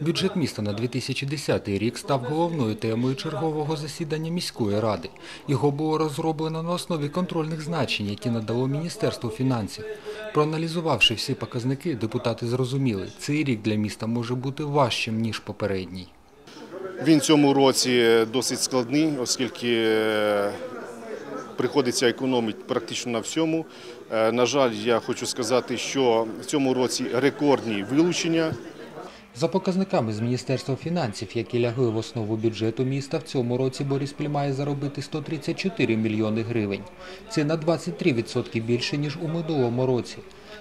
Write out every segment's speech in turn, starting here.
Бюджет міста на 2010 рік став головною темою чергового засідання міської ради. Його було розроблено на основі контрольних значень, які надало Міністерство фінансів. Проаналізувавши всі показники, депутати зрозуміли, цей рік для міста може бути важчим, ніж попередній. Він цьому році досить складний, оскільки е, приходиться економити практично на всьому. Е, На жаль, я хочу сказати, що в цьому році рекордні вилучення. За показниками з Міністерства фінансів, які лягли в основу бюджету міста, в цьому році Бориспіль має заробити 134 мільйони гривень. Це на 23% більше, ніж у минулому році.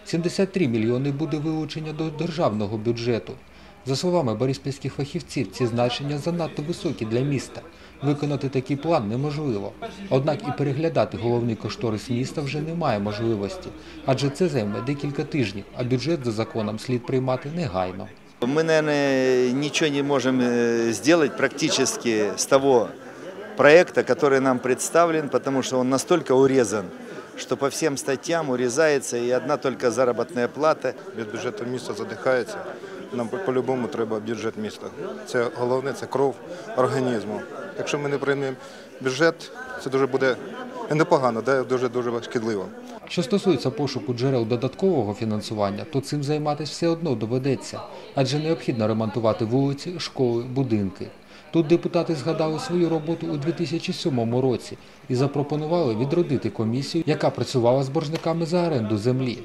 73 мільйони буде вилучення до державного бюджету. За словами бориспільських фахівців, ці значення занадто високі для міста. Виконати такий план неможливо. Однак і переглядати головний кошторис міста вже немає можливості, адже це займе декілька тижнів, а бюджет за законом слід приймати негайно. Мы, наверное, ничего не можем э, сделать практически с того проекта, который нам представлен, потому что он настолько урезан, что по всем статьям урезается и одна только заработная плата. від бюджету міста задихається. Нам по- по-любому треба бюджет міста. Це головне, це кров організму. Якщо ми не приймемо бюджет, це дуже буде непогано, де дуже дуже шкідливо. Що стосується пошуку джерел додаткового фінансування, то цим займатися все одно доведеться, адже необхідно ремонтувати вулиці, школи, будинки. Тут депутати згадали свою роботу у 2007 році і запропонували відродити комісію, яка працювала з боржниками за оренду землі.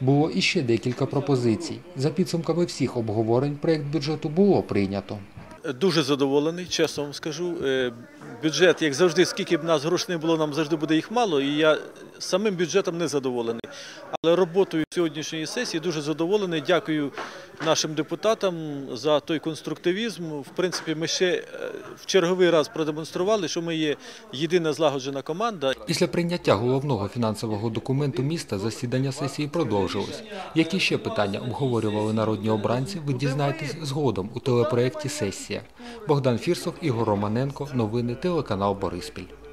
Було іще декілька пропозицій. За підсумками всіх обговорень проєкт бюджету було прийнято. Дуже задоволений, чесно вам скажу. Е, Бюджет, як завжди, скільки б нас грошей не було, нам завжди буде їх мало, і я самим бюджетом не задоволений. Але роботою сьогоднішньої сесії дуже задоволений. Дякую нашим депутатам за той конструктивізм. В принципі, ми ще е, в черговий раз продемонстрували, що ми є єдина злагоджена команда. Після прийняття головного фінансового документу міста засідання сесії продовжилось. Які ще питання обговорювали народні обранці, ви дізнаєтесь згодом у телепроєкті «Сесія». Богдан Фірсов, Ігор Романенко. Новини телеканал Бориспіль.